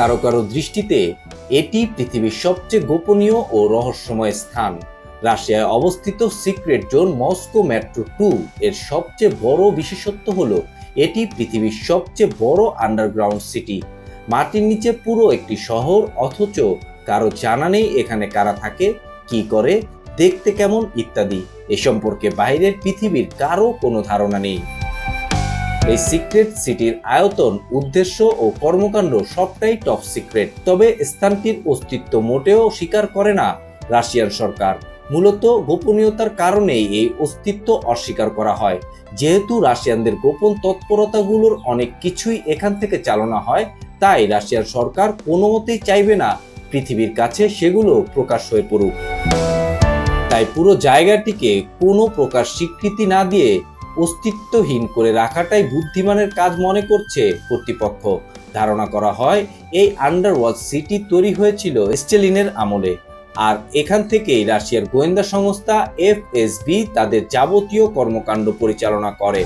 কারও কারও দৃষ্টিতে এটি পৃথিবীর সবচেয়ে গোপনীয় ও রহস্যময় স্থান। রাশিয়ায় অবস্থিত secret zone Moscow metro two এর সবচেয়ে বড় বিশেষত্ব হল, এটি পৃথিবীর সবচেয়ে বড় আন্ডারগ্রাউন্ড সিটি। মাটির নিচে পুরো একটি শহর, অথচ কারও জানা নেই এখানে কারা থাকে, কি করে, দেখতে কেমন ইত্যাদি। এ সম্পর্কে বাইরের পৃথিবীর কারও কোনো ধারণা নেই। এই সিক্রেট সিটির আয়তন, উদ্দেশ্য ও কর্মকাণ্ড সবটাই টপ সিক্রেট তবে স্থানটির অস্তিত্ব মোটেও স্বীকার করে না রাশিয়ান সরকার। মূলত গোপনীয়তার কারণেই এই অস্তিত্ব অস্বীকার করা হয়। যেহেতু রাশিয়ানদের গোপন তৎপরতাগুলোর অনেক কিছুই এখান থেকে চালনা হয়, তাই রাশিয়ার সরকার কোনো মতেই চাইবে না পৃথিবীর কাছে সেগুলো প্রকাশ হয়ে পড়ুক। তাই পুরো জায়গাটিকে কোনো প্রকার স্বীকৃতি না দিয়ে অস্তিত্বহীন করে রাখাটাই বুদ্ধিমানের কাজ মনে করছে কর্তৃপক্ষ। ধারণা করা হয়, এই আন্ডারওয়ার্ল্ড সিটি তৈরি হয়েছিল স্টেলিনের আমলে। আর এখান থেকেই রাশিয়ার গোয়েন্দা সংস্থা এফএসবি তাদের যাবতীয় কর্মকাণ্ড পরিচালনা করে।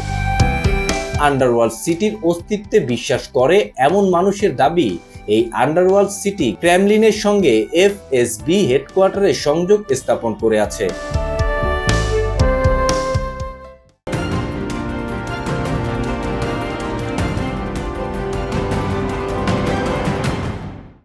আন্ডারওয়ার্ল্ড সিটির অস্তিত্বে বিশ্বাস করে এমন মানুষের দাবি, এই আন্ডারওয়ার্ল্ড সিটি ক্রেমলিনের সঙ্গে এফএসবি হেডকোয়ার্টারে সংযোগ স্থাপন করে আছে।